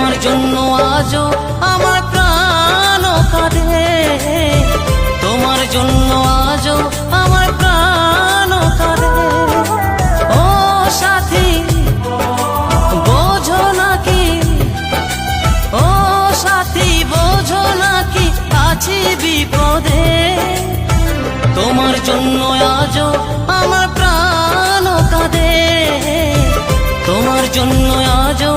তোমার জন্য আজও আমার প্রাণ কাঁদে। তোমার জন্য আজও আমার প্রাণ কাঁদে। ও সাথী, বোঝো নাকি? ও সাথী, বোঝো নাকি? আছি বিপদে। তোমার জন্য আজও আমার প্রাণ কাঁদে। তোমার জন্য আজও